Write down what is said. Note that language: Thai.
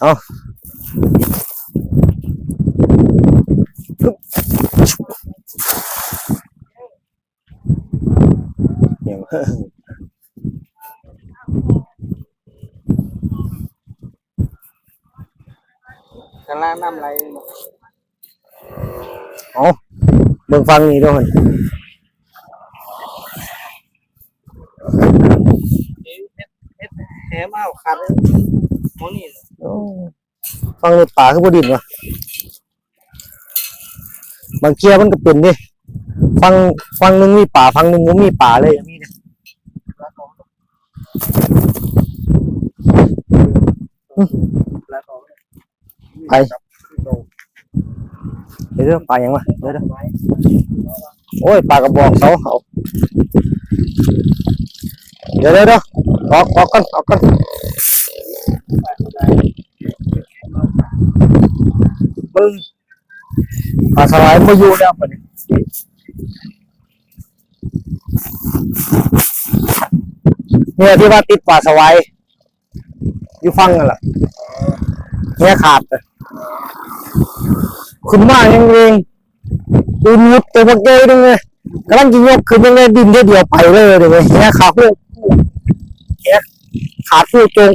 เอาเดี๋ยวกำลังน้ำไหลเอาเบิ่ง ฟังนี่ด้วยเฮ็ดเฮ็ดแหมเอาขาดหมอนี่ฟังในป่าคือบดินวะบางเกียมันก็เป็นดิฟังฟังหนึงมีป่าฟังหนึงบ่มีป่าเลยอย่างนี้เนี่ยไปเดี๋ยวดี๋ยวป่ายังวะเดี๋ยวดูโอ้ยป่ากระบอกเสาเอาเดี๋ยวเดี๋ยวเดี๋ยวออกออกกันออกกัน มันป่าสลายมาอยู่แล้วปะเนี่ยเนี่ยที่ว่าติดป่าสวายอยู่ฟังกันล่ะเนี่ยขาดเลยขึ้นมายังเองดูมุดตัวบักเกยนึงเลยกำลังกินยกขึ้นยังไงดินเดียวไปเลยเดี๋ยวเนี่ยขาคู่เนี่ยขาคู่โจง